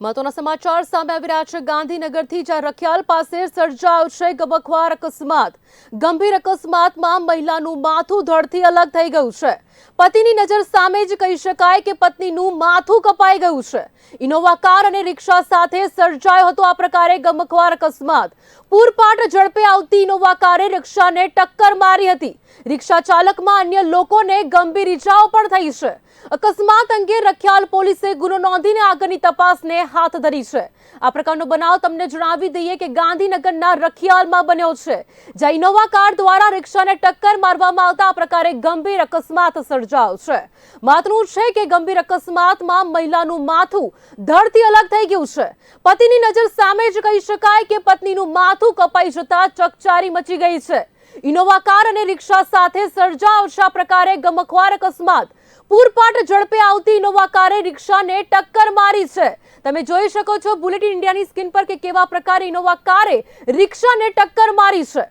મહત્વના સમાચાર સામે આવી રહ્યા છે. ગાંધીનગરથી જ્યાં રખિયાલ પાસે સર્જાયો છે ગબખવાર અકસ્માત. ગંભીર અકસ્માતમાં મહિલાનું માથું ધડથી અલગ થઈ ગયું છે. પતિની નજર સામે જ કહી શકાય કે પત્નીનું માથું કપાઈ ગયું છે. ઇનોવા કાર અને રિક્ષા સાથે સર્જાયો હતો આ પ્રકારે ગમખવાર અકસ્માત. પૂરપાટ ઝડપે આવતી ઇનોવા કારે રિક્ષાને ટક્કર મારી હતી. રિક્ષા ચાલકમાં અન્ય લોકોને ગંભીર ઈજાઓ પણ થઈ છે. અકસ્માત અંગે રખિયાલ પોલીસે ગુનો નોંધીને આગળની તપાસને હાથ ધરી છે. આ પ્રકારનો બનાવ તમને જણાવી દઈએ કે ગાંધીનગરના રખિયાલમાં બન્યો છે, જ્યાં ઇનોવા કાર દ્વારા રિક્ષાને ટક્કર મારવામાં આવતા આ પ્રકારે ગંભીર અકસ્માત સર્જાયો છે. માતનું છે કે ગંભીર અકસ્માતમાં મહિલાનું માથું ધડથી અલગ થઈ ગયું છે. પતિની નજર સામે જ કહી શકાય કે પત્નીનું માથું કપાઈ જતા ચકચારી મચી ગઈ છે. ઇનોવા કાર અને રિક્ષા સાથે સર્જાયો છે. પ્રકારે ગમખવાર અકસ્માત. પૂરપાટ ઝડપે આવતી ઇનોવા કારે રિક્ષાને ટક્કર મારી છે. તમે જોઈ શકો છો, બુલેટિન ઇન્ડિયાની સ્ક્રીન પર કે કેવા પ્રકારે ઇનોવા કારે રિક્ષાને ટક્કર મારી છે.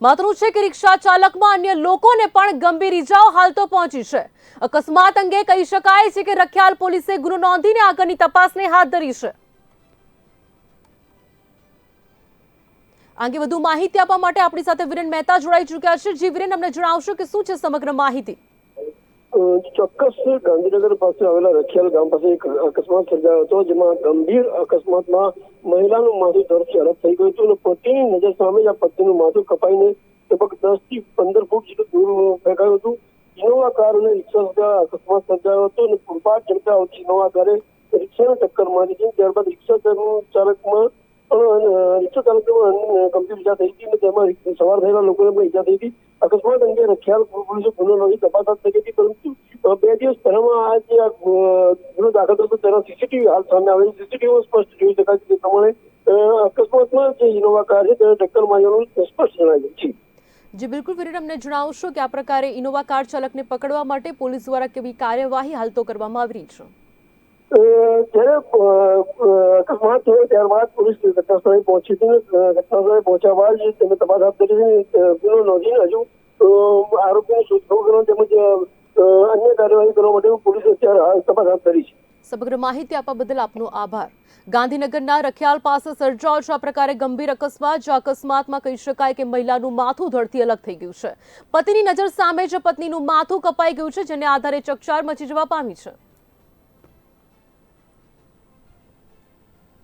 મહત્વનું છે કે રિક્ષા ચાલકમાં અન્ય લોકોને પણ ગંભીર ઈજાઓ હાલ તો પહોંચી છે. અકસ્માત અંગે કહી શકાય છે કે રખિયાલ પોલીસે ગુનો નોંધીને આગળની તપાસને હાથ ધરી છે. અંગે વધુ માહિતી આપવા માટે આપણી સાથે વિરેન મહેતા જોડાઈ ચૂક્યા છે. જી, વિરેન, અમને જણાવશો કે શું છે સમગ્ર માહિતી? ચોક્કસ ગાંધીનગર પાસે આવેલા રખિયાલ ગામ પાસે એક અકસ્માત સર્જાયો હતો, જેમાં ગંભીર અકસ્માતમાં મહિલાનું માથું તરફથી અલગ થઈ ગયું હતું અને પતિની નજર સામે જ આ પતિનું માથું કપાઈને લગભગ દસથી પંદર ફૂટ જેટલું દૂર ફેંકાયું હતું. ઇનોવા કાર અને રિક્ષા સાથે અકસ્માત સર્જાયો હતો અને પૂરપાટ ઝડપે આવતી ઇનોવા કારે રિક્ષાને ટક્કર મારી હતી ત્યારબાદ રિક્ષા ચાલકમાં રિક્ષા ગંભીર થઈ હતી અને તેમાં સવાર થયેલા લોકોને પણ ઈજા થઈ હતી અકસ્માત અંગે રખિયાલ પોલીસે ગુનો નોંધી તપાસ હાથ ધરી હતી પરંતુ બે દિવસ પહેલામાં આ જે ગુનો દાખલ થતો તેના સીસીટીવી હાલ સામે આવે સીસીટીવી સ્પષ્ટ જોઈ શકાય છે તે પ્રમાણે અકસ્માતમાં જે ઇનોવા કાર છે તેને ટક્કર માર્યાનું સ્પષ્ટ જણાય છે. જી. બિલકુલ વિરેન અમને જણાવશો કે આ પ્રકારે ઇનોવા કાર ચાલકને પકડવા માટે પોલીસ દ્વારા કેવી કાર્યવાહી હાલ તો કરવામાં આવી રહી છે? જ્યારે અકસ્માત થયો ત્યારબાદ પોલીસ ઘટનાસ્થળે પહોંચી હતી અને, અ, ઘટના સ્થળે પહોંચ્યા બાદ તેને તપાસ હાથ ધરી ગુનો નોંધીને હજુ. આરોપીને શોધખોળ કરવા તેમજ અન્ય કાર્યવાહી કરવા માટે પોલીસે અત્યારે તપાસ હાથ ધરી છે. સમગ્ર માહિતી આપવા બદલ આપનો આભાર. ગાંધીનગરના રખિયાલ પાસે સર્જાયો છે આ પ્રકારે ગંભીર અકસ્માત જે અકસ્માતમાં કહી શકાય કે મહિલાનું માથું ધડથી અલગ થઈ ગયું છે. પતિની નજર સામે જ પત્નીનું માથું કપાઈ ગયું છે જેને આધારે ચકચાર મચી જવા પામી છે.